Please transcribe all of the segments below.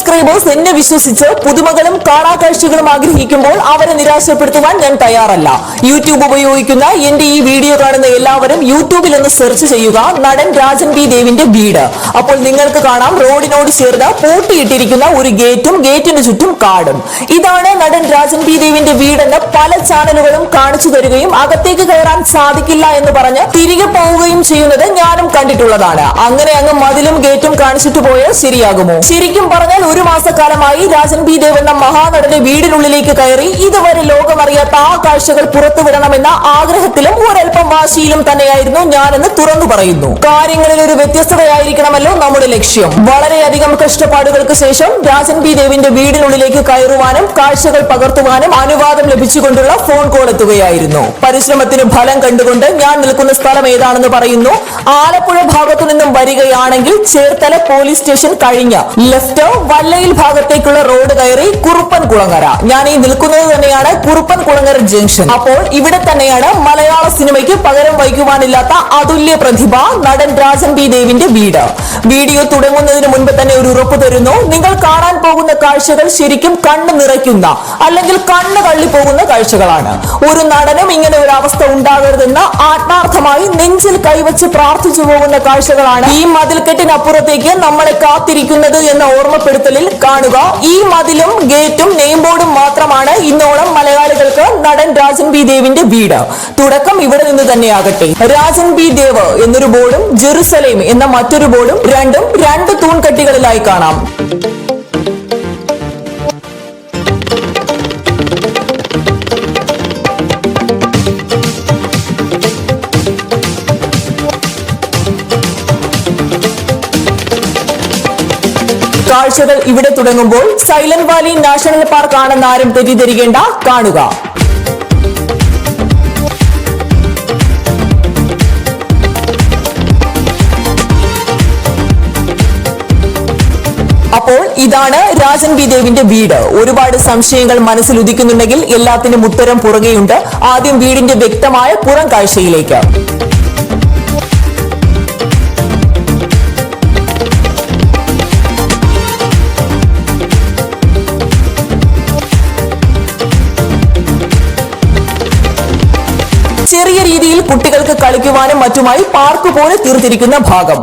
Subscribers എന്നെ വിശ്വസിച്ച് പുതുമകളും കാണാകാഴ്ചകളും ആഗ്രഹിക്കുമ്പോൾ അവരെ നിരാശപ്പെടുത്തുവാൻ ഞാൻ തയ്യാറല്ല. യൂട്യൂബ് ഉപയോഗിക്കുന്ന എന്റെ ഈ വീഡിയോ കാണുന്ന എല്ലാവരും യൂട്യൂബിൽ ഒന്ന് സെർച്ച് ചെയ്യുക. നടൻ രാജൻ പി ദേവിന്റെ വീട്. അപ്പോൾ നിങ്ങൾക്ക് കാണാം റോഡിനോട് ചേർന്ന് പൂട്ടിയിട്ടിരിക്കുന്ന ഒരു ഗേറ്റും ഗേറ്റിന് ചുറ്റും കാടും. ഇതാണ് നടൻ രാജൻ പി ദേവിന്റെ വീടെന്ന് പല ചാനലുകളും കാണിച്ചു തരികയും അകത്തേക്ക് കയറാൻ സാധിക്കില്ല എന്ന് പറഞ്ഞ് തിരികെ പോവുകയും ചെയ്യുന്നത് ഞാനും കണ്ടിട്ടുള്ളതാണ്. അങ്ങനെ അങ്ങ് മതിലും ഗേറ്റും കാണിച്ചിട്ട് പോയാൽ ശരിയാകുമോ? ശരിക്കും പറഞ്ഞാൽ ഒരു മാസക്കാലമായി രാജൻ ബി ദേവ് എന്ന മഹാനടന്റെ വീടിനുള്ളിലേക്ക് കയറി. ഇതുവരെ ലോകമറിയാത്ത ആ കാഴ്ചകൾ പുറത്തുവിടണമെന്ന ആഗ്രഹത്തിലും ഒരൽപ്പം വാശിയിലും തന്നെയായിരുന്നു ഞാനെന്ന് തുറന്നു പറയുന്നു. കാര്യങ്ങളിൽ ഒരു വ്യത്യസ്തതയായിരിക്കണമല്ലോ നമ്മുടെ ലക്ഷ്യം. വളരെയധികം കഷ്ടപ്പാടുകൾക്ക് ശേഷം രാജൻ ബി ദേവിന്റെ വീടിനുള്ളിലേക്ക് കയറുവാനും കാഴ്ചകൾ പകർത്തുവാനും അനുവാദം ലഭിച്ചുകൊണ്ടുള്ള ഫോൺ കോൾ എത്തുകയായിരുന്നു. പരിശ്രമത്തിന് ഫലം കണ്ടുകൊണ്ട് ഞാൻ നിൽക്കുന്ന സ്ഥലം ഏതാണെന്ന് പറയുന്നു. ആലപ്പുഴ ഭാഗത്തു നിന്നും വരികയാണെങ്കിൽ ചേർത്തല പോലീസ് സ്റ്റേഷൻ കഴിഞ്ഞ് ലെഫ്റ്റ് വല്ലയിൽ ഭാഗത്തേക്കുള്ള റോഡ് കയറി കുറുപ്പൻ കുളങ്ങര. ഞാൻ ഈ നിൽക്കുന്നത് തന്നെയാണ് കുറുപ്പൻ കുളങ്ങര ജംഗ്ഷൻ. അപ്പോൾ ഇവിടെ തന്നെയാണ് മലയാള സിനിമയ്ക്ക് പകരം വഹിക്കുവാനില്ലാത്ത അതുല്യ പ്രതിഭ നടൻ രാജൻ ബി ദേവിന്റെ വീട്. വീഡിയോ തുടങ്ങുന്നതിന് മുൻപ് തന്നെ ഒരു ഉറപ്പ് തരുന്നു. പോകുന്ന കാഴ്ചകൾ ശരിക്കും കണ്ണ് നിറയ്ക്കുന്ന അല്ലെങ്കിൽ കണ്ണ് തള്ളിപ്പോകുന്ന കാഴ്ചകളാണ്. ഒരു നടനും ഇങ്ങനെ ഒരു അവസ്ഥ ഉണ്ടാകരുതെന്ന് ആത്മാർത്ഥമായി നെഞ്ചിൽ കൈവച്ച് പ്രാർത്ഥിച്ചു പോകുന്ന കാഴ്ചകളാണ് ഈ മതിൽക്കെട്ടിനപ്പുറത്തേക്ക് നമ്മളെ കാത്തിരിക്കുന്നത് എന്ന ഓർമ്മപ്പെടുത്തലിൽ കാണുക. ഈ മതിലും ഗേറ്റും നെയിം ബോർഡും മാത്രമാണ് ഇന്നോളം മലയാളികൾക്ക് നടൻ രാജൻ ബി ദേവിന്റെ വീട്. തുടക്കം ഇവിടെ നിന്ന് തന്നെയാകട്ടെ രാജൻ ബി ദേവ് എന്നൊരു ബോർഡും ജെറുസലേം എന്ന മറ്റൊരു ബോർഡും രണ്ടും രണ്ട് തൂൺകട്ടികളിലായി കാണാം. കാഴ്ചകൾ ഇവിടെ തുടങ്ങുമ്പോൾ സൈലന്റ് വാലി നാഷണൽ പാർക്ക് ആണെന്ന് ആരും തെറ്റിദ്ധരിക്കേണ്ട. കാണുക. അപ്പോൾ ഇതാണ് രാജൻ ബി ദേവിന്റെ വീട്. ഒരുപാട് സംശയങ്ങൾ മനസ്സിൽ ഉദിക്കുന്നുണ്ടെങ്കിൽ എല്ലാത്തിനും ഉത്തരം പുറകെയുണ്ട്. ആദ്യം വീടിന്റെ വ്യക്തമായ പുറം കാഴ്ചയിലേക്ക്. ചെറിയ രീതിയിൽ കുട്ടികൾക്ക് കളിക്കുവാനും മറ്റുമായി പാർക്ക് പോലെ തീർത്തിരിക്കുന്ന ഭാഗം.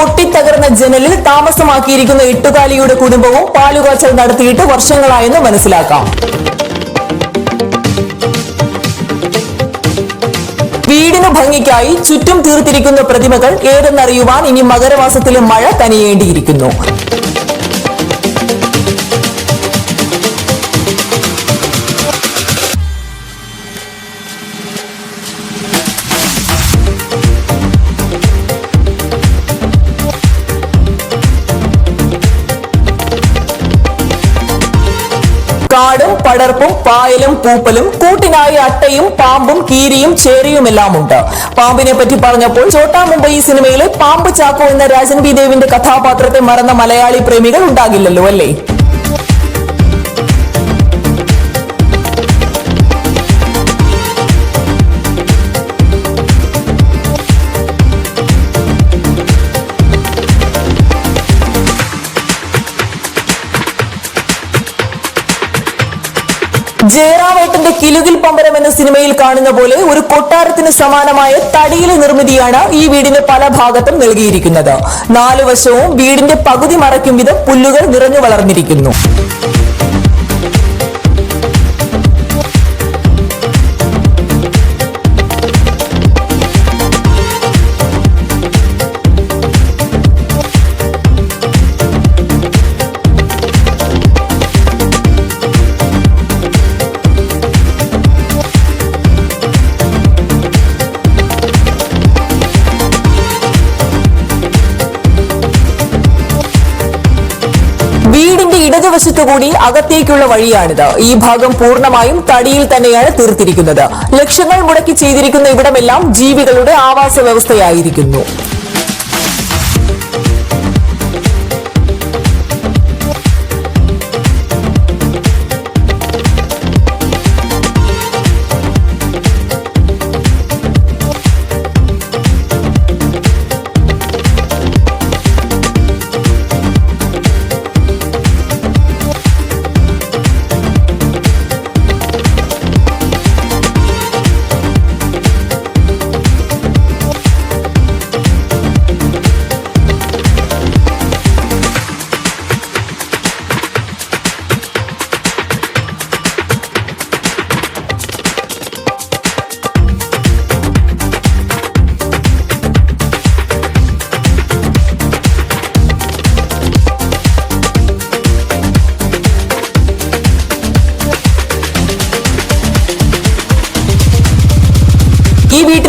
പൊട്ടിത്തകർന്ന ജനലിൽ താമസമാക്കിയിരിക്കുന്ന എട്ടുകാലിയുടെ കുടുംബവും പാലുകാച്ചൽ നടത്തിയിട്ട് വർഷങ്ങളായെന്ന് മനസ്സിലാക്കാം. വീടിന് ഭംഗിക്കായി ചുറ്റും തീർത്തിരിക്കുന്ന പ്രതിമകൾ ഏതെന്നറിയുവാൻ ഇനി മകരമാസത്തിലെ മഴ തനിയേണ്ടിയിരിക്കുന്നു. പടർപ്പും പായലും പൂപ്പലും കൂട്ടിനായി അട്ടയും പാമ്പും കീരിയും ചേരിയുമെല്ലാം ഉണ്ട് പാമ്പിനെ പറ്റി പറഞ്ഞപ്പോൾ ചോട്ടാ മുംബൈ സിനിമയിലെ പാമ്പ് ചാക്കോ എന്ന രാജൻ ബി ദേവിന്റെ കഥാപാത്രത്തെ മറന്ന മലയാളി പ്രേമികൾ ഉണ്ടാകില്ലല്ലോ അല്ലേ? ജയറാമേട്ടന്റെ കിലുകിൽ പമ്പരം എന്ന സിനിമയിൽ കാണുന്ന പോലെ ഒരു കൊട്ടാരത്തിന് സമാനമായ തടിയിലെ നിർമ്മിതിയാണ് ഈ വീടിന്റെ പല ഭാഗത്തും നൽകിയിരിക്കുന്നത്. നാലു വശവും വീടിന്റെ പകുതി മറയ്ക്കും വിധം പുല്ലുകൾ നിറഞ്ഞു വളർന്നിരിക്കുന്നു. വീടിന്റെ ഇടതുവശത്തു കൂടി അകത്തേക്കുള്ള വഴിയാണിത്. ഈ ഭാഗം പൂർണമായും തടിയിൽ തന്നെയാണ് തീർത്തിരിക്കുന്നത്. ലക്ഷങ്ങൾ മുടക്കി ചെയ്തിരിക്കുന്ന ഇവിടമെല്ലാം ജീവികളുടെ ആവാസ വ്യവസ്ഥയായിരിക്കുന്നു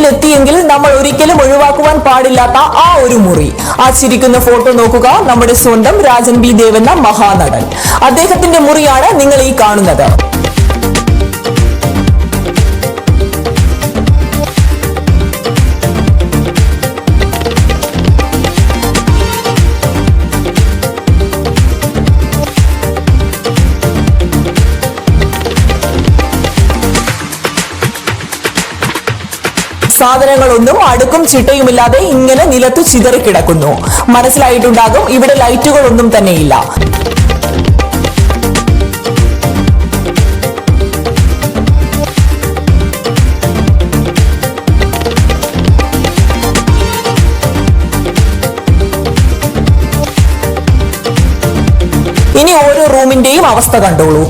വീട്ടിലെത്തിയെങ്കിൽ നമ്മൾ ഒരിക്കലും ഒഴിവാക്കുവാൻ പാടില്ലാത്ത ആ ഒരു മുറി. ആ ചിരിക്കുന്ന ഫോട്ടോ നോക്കുക. നമ്മുടെ സ്വന്തം രാജൻ ബി ദേവെന്ന മഹാനടൻ. അദ്ദേഹത്തിന്റെ മുറിയാണ് നിങ്ങൾ ഈ കാണുന്നത്. സാധനങ്ങളൊന്നും അടുക്കും ചിട്ടയുമില്ലാതെ ഇങ്ങനെ നിലത്തു ചിതറിക്കിടക്കുന്നു മനസ്സിലായിട്ടുണ്ടാകും ഇവിടെ ലൈറ്റുകളൊന്നും തന്നെയില്ല. ഇനി ഓരോ റൂമിന്റെയും അവസ്ഥ കണ്ടോളൂ.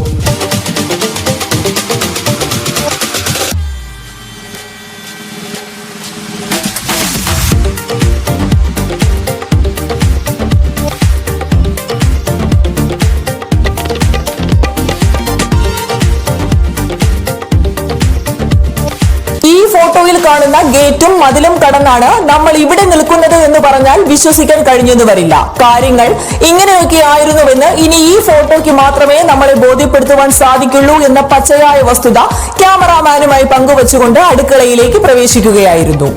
കാണുന്ന ഗേറ്റും മതിലും കടന്നാണ് നമ്മൾ ഇവിടെ നിൽക്കുന്നത് എന്ന് പറഞ്ഞാൽ വിശ്വസിക്കാൻ കഴിഞ്ഞെന്ന് വരില്ല. കാര്യങ്ങൾ ഇങ്ങനെയൊക്കെ ആയിരുന്നുവെന്ന് ഇനി ഈ ഫോട്ടോയ്ക്ക് മാത്രമേ നമ്മളെ ബോധ്യപ്പെടുത്തുവാൻ സാധിക്കുള്ളൂ എന്ന പച്ചയായ വസ്തുത ക്യാമറാമാനുമായി പങ്കുവച്ചുകൊണ്ട് അടുക്കളയിലേക്ക് പ്രവേശിക്കുകയായിരുന്നു.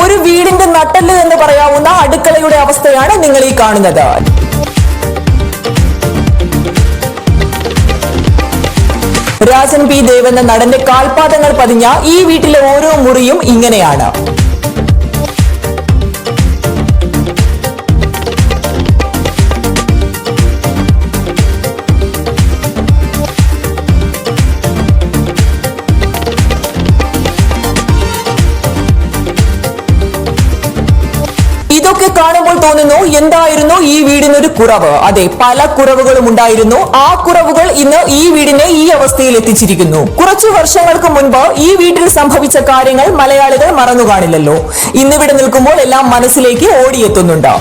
ഒരു വീടിന്റെ നട്ടൽ എന്ന് പറയാവുന്ന അടുക്കളയുടെ അവസ്ഥയാണ് നിങ്ങൾ ഈ കാണുന്നത്. രാജൻ പി ദേവ് എന്ന നടന്റെ കാൽപാദങ്ങൾ പതിഞ്ഞ ഈ വീട്ടിലെ ഓരോ മുറിയും ഇങ്ങനെയാണ്. ഇതൊക്കെ കാണുമ്പോൾ തോന്നുന്നു എന്തായിരുന്നു കുറവ്. അതെ പല കുറവുകളും ഉണ്ടായിരുന്നു. ആ കുറവുകൾ ഇന്ന് ഈ വീടിനെ ഈ അവസ്ഥയിൽ എത്തിച്ചിരിക്കുന്നു. കുറച്ചു വർഷങ്ങൾക്ക് മുൻപ് ഈ വീട്ടിൽ സംഭവിച്ച കാര്യങ്ങൾ മലയാളികൾ മറന്നു കാണില്ലല്ലോ ഇന്നിവിടെ നിൽക്കുമ്പോൾ എല്ലാം മനസ്സിലേക്ക് ഓടിയെത്തുന്നുണ്ട്.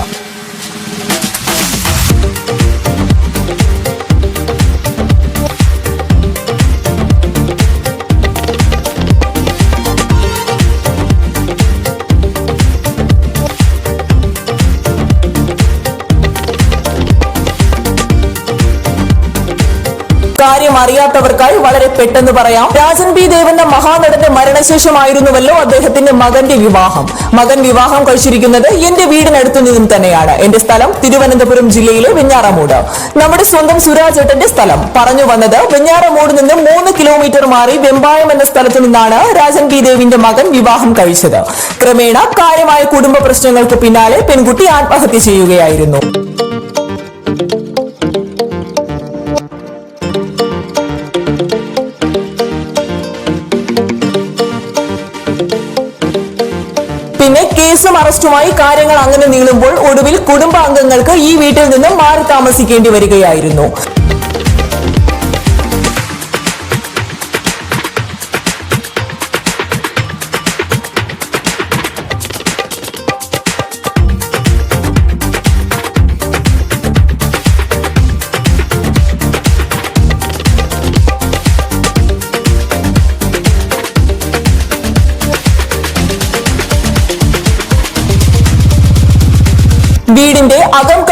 കാര്യം അറിയാത്തവർക്കായി വളരെ പെട്ടെന്ന് പറയാം. രാജൻ പി ദേവന്റെ മഹാനടന്റെ മരണശേഷമായിരുന്നുവല്ലോ അദ്ദേഹത്തിന്റെ മകന്റെ വിവാഹം. മകൻ വിവാഹം കഴിച്ചിരിക്കുന്നത് എന്റെ വീടിനടുത്തു നിന്നും തന്നെയാണ്. എന്റെ സ്ഥലം തിരുവനന്തപുരം ജില്ലയിലെ വെഞ്ഞാറമൂട്. നമ്മുടെ സ്വന്തം സുരാജേട്ടന്റെ സ്ഥലം. പറഞ്ഞു വന്നത് വെഞ്ഞാറമൂട് നിന്ന് മൂന്ന് കിലോമീറ്റർ മാറി വെമ്പായം എന്ന സ്ഥലത്തു നിന്നാണ് രാജൻ പി ദേവിന്റെ മകൻ വിവാഹം കഴിച്ചത്. ക്രമേണ കാര്യമായ കുടുംബ പ്രശ്നങ്ങൾക്ക് പിന്നാലെ പെൺകുട്ടി ആത്മഹത്യ ചെയ്യുകയായിരുന്നു. കേസും അറസ്റ്റുമായി കാര്യങ്ങൾ അങ്ങനെ നീളുമ്പോൾ ഒടുവിൽ കുടുംബാംഗങ്ങൾക്ക് ഈ വീട്ടിൽ നിന്നും മാറി താമസിക്കേണ്ടി വരികയായിരുന്നു.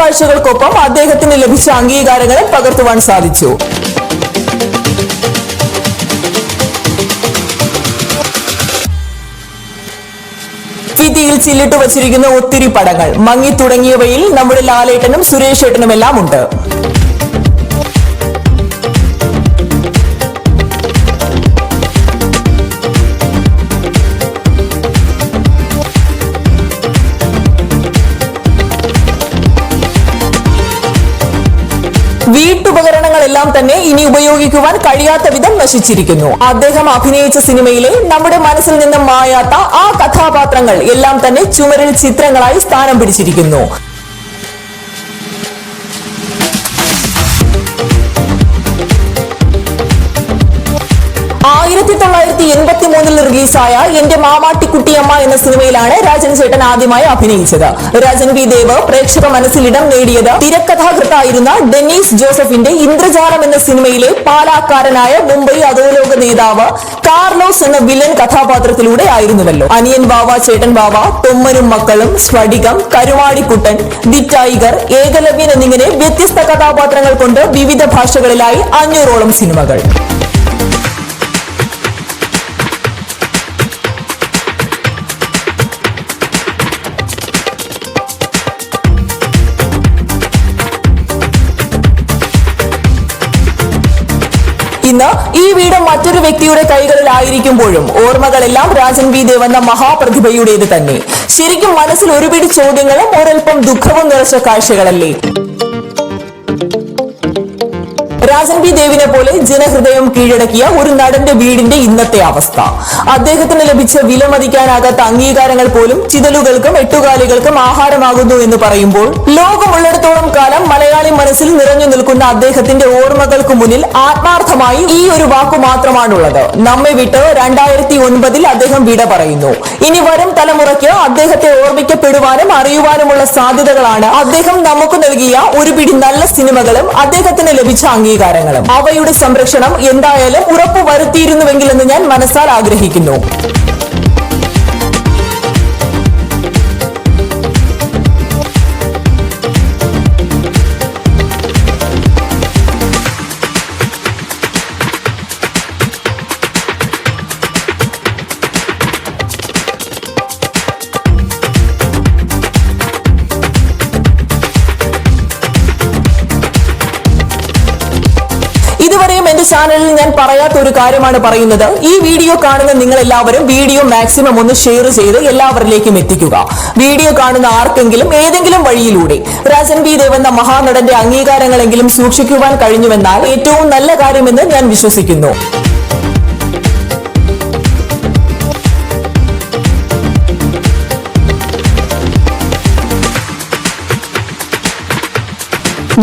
കാഴ്ചകൾക്കൊപ്പം അദ്ദേഹത്തിന് ലഭിച്ച അംഗീകാരങ്ങളും പകർത്തുവാൻ സാധിച്ചു. ഭിത്തിയിൽ ചില്ലിട്ട് വച്ചിരിക്കുന്ന ഒത്തിരി പടങ്ങൾ മങ്ങി തുടങ്ങിയവയിൽ നമ്മുടെ ലാലേട്ടനും സുരേഷ് ഏട്ടനുമെല്ലാം ഉണ്ട് വീട്ടുപകരണങ്ങളെല്ലാം തന്നെ ഇനി ഉപയോഗിക്കുവാൻ കഴിയാത്ത വിധം നശിച്ചിരിക്കുന്നു. അദ്ദേഹം അഭിനയിച്ച സിനിമയിലെ നമ്മുടെ മനസ്സിൽ നിന്നും മായാത്ത ആ കഥാപാത്രങ്ങൾ എല്ലാം തന്നെ ചുമരിൽ ചിത്രങ്ങളായി സ്ഥാനം പിടിച്ചിരിക്കുന്നു. ആയിരത്തി തൊള്ളായിരത്തി എൺപത്തി മൂന്നിൽ റിലീസായ എന്റെ മാമാട്ടിക്കുട്ടിയമ്മ എന്ന സിനിമയിലാണ് രാജൻ ചേട്ടൻ ആദ്യമായി അഭിനയിച്ചത്. രാജൻ വി ദേവ് പ്രേക്ഷക മനസ്സിൽ ഇടം നേടിയത് തിരക്കഥാകൃത്തായിരുന്ന ഡെന്നീസ് ജോസഫിന്റെ ഇന്ദ്രജാലം എന്ന സിനിമയിലെ പാലാക്കാരനായ മുംബൈ അധോലോക നേതാവ് കാർലോസ് എന്ന വില്ലൻ കഥാപാത്രത്തിലൂടെ ആയിരുന്നുവല്ലോ. അനിയൻ ബാവ ചേട്ടൻ ബാവ തൊമ്മനും മക്കളും സ്ഫടികം കരുവാടിക്കുട്ടൻ ദി ടൈഗർ ഏകലവ്യൻ എന്നിങ്ങനെ വ്യത്യസ്ത കഥാപാത്രങ്ങൾ കൊണ്ട് വിവിധ ഭാഷകളിലായി അഞ്ഞൂറോളം സിനിമകൾ. ഈ വീട് മറ്റൊരു വ്യക്തിയുടെ കൈകളിലായിരിക്കുമ്പോഴും ഓർമ്മകളെല്ലാം രാജൻ വി എന്ന മഹാപ്രതിഭയുടേത് തന്നെ. ശരിക്കും മനസ്സിൽ ഒരുപിടി ചോദ്യങ്ങളും ഒരൽപ്പം ദുഃഖവും നിറച്ച കാഴ്ചകളല്ലേ? രാജൻ ബി ദേവിനെ പോലെ ജനഹൃദയം കീഴടക്കിയ ഒരു നടന്റെ വീടിന്റെ ഇന്നത്തെ അവസ്ഥ. അദ്ദേഹത്തിന് ലഭിച്ച വിലമതിക്കാനാകാത്ത അംഗീകാരങ്ങൾ പോലും ചിതലുകൾക്കും എട്ടുകാലികൾക്കും ആഹാരമാകുന്നു എന്ന് പറയുമ്പോൾ ലോകമുള്ളിടത്തോളം കാലം മലയാളി മനസ്സിൽ നിറഞ്ഞു നിൽക്കുന്ന അദ്ദേഹത്തിന്റെ ഓർമ്മകൾക്ക് മുന്നിൽ ആത്മാർത്ഥമായി ഈ ഒരു വാക്കു മാത്രമാണുള്ളത്. നമ്മെ വിട്ട് രണ്ടായിരത്തി ഒൻപതിൽ അദ്ദേഹം വിട പറയുന്നു. ഇനി വരും തലമുറയ്ക്ക് അദ്ദേഹത്തെ ഓർമ്മിക്കപ്പെടുവാനും അറിയുവാനുമുള്ള സാധ്യതകളാണ്. അദ്ദേഹം നമുക്ക് നൽകിയ ഒരു പിടി നല്ല സിനിമകളും അദ്ദേഹത്തിന് ലഭിച്ച അംഗീകാരങ്ങളും അവയുടെ സംരക്ഷണം എന്തായാലും ഉറപ്പുവരുത്തിയിരുന്നുവെങ്കിലെന്ന് ഞാൻ മനസ്സാൽ ആഗ്രഹിക്കുന്നു. ചാനലിൽ ഞാൻ പറയാത്ത ഒരു കാര്യമാണ് പറയുന്നത്. ഈ വീഡിയോ കാണുന്ന നിങ്ങൾ എല്ലാവരും വീഡിയോ മാക്സിമം ഒന്ന് ഷെയർ ചെയ്ത് എല്ലാവരിലേക്കും എത്തിക്കുക. വീഡിയോ കാണുന്ന ആർക്കെങ്കിലും ഏതെങ്കിലും വഴിയിലൂടെ രാജൻ ബി ദേവ് എന്ന മഹാനടന്റെ അംഗീകാരങ്ങളെങ്കിലും സൂക്ഷിക്കുവാൻ കഴിഞ്ഞുവെന്നാൽ ഏറ്റവും നല്ല കാര്യമെന്ന് ഞാൻ വിശ്വസിക്കുന്നു.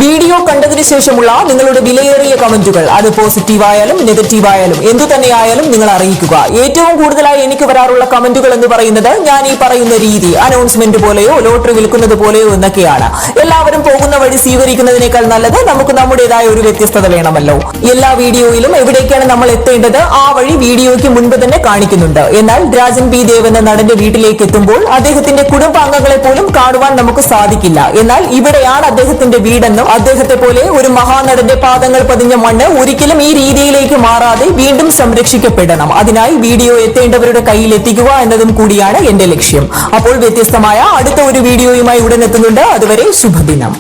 വീഡിയോ കണ്ടതിന് ശേഷമുള്ള നിങ്ങളുടെ വിലയേറിയ കമന്റുകൾ. അത് പോസിറ്റീവായാലും നെഗറ്റീവായാലും എന്തു തന്നെയായാലും നിങ്ങൾ അറിയിക്കുക. ഏറ്റവും കൂടുതലായി എനിക്ക് വരാറുള്ള കമന്റുകൾ എന്ന് പറയുന്നത് ഞാൻ ഈ പറയുന്ന രീതി അനൗൺസ്മെന്റ് പോലെയോ ലോട്ടറി വിൽക്കുന്നത് പോലെയോ എന്നൊക്കെയാണ്. എല്ലാവരും പോകുന്ന വഴി സ്വീകരിക്കുന്നതിനേക്കാൾ നല്ലത് നമുക്ക് നമ്മുടേതായ ഒരു വ്യത്യസ്തത വേണമല്ലോ. എല്ലാ വീഡിയോയിലും എവിടേക്കാണ് നമ്മൾ എത്തേണ്ടത് ആ വഴി വീഡിയോയ്ക്ക് മുൻപ് തന്നെ കാണിക്കുന്നുണ്ട്. എന്നാൽ രാജൻ പി ദേവ് എന്ന നടന്റെ വീട്ടിലേക്ക് എത്തുമ്പോൾ അദ്ദേഹത്തിന്റെ കുടുംബാംഗങ്ങളെ പോലും കാണുവാൻ നമുക്ക് സാധിക്കില്ല. എന്നാൽ ഇവിടെയാണ് അദ്ദേഹത്തിന്റെ വീടെന്നും അദ്ദേഹത്തെ പോലെ ഒരു മഹാനടന്റെ പാദങ്ങൾ പതിഞ്ഞ മണ്ണ് ഒരിക്കലും ഈ രീതിയിലേക്ക് മാറാതെ വീണ്ടും സംരക്ഷിക്കപ്പെടണം. അതിനായി വീഡിയോ എത്തേണ്ടവരുടെ കയ്യിൽ എത്തിക്കുക എന്നതും കൂടിയാണ് എന്റെ ലക്ഷ്യം. അപ്പോൾ വ്യത്യസ്തമായ അടുത്ത ഒരു വീഡിയോയുമായി ഉടനെത്തുന്നുണ്ട് അതുവരെ ശുഭദിനം.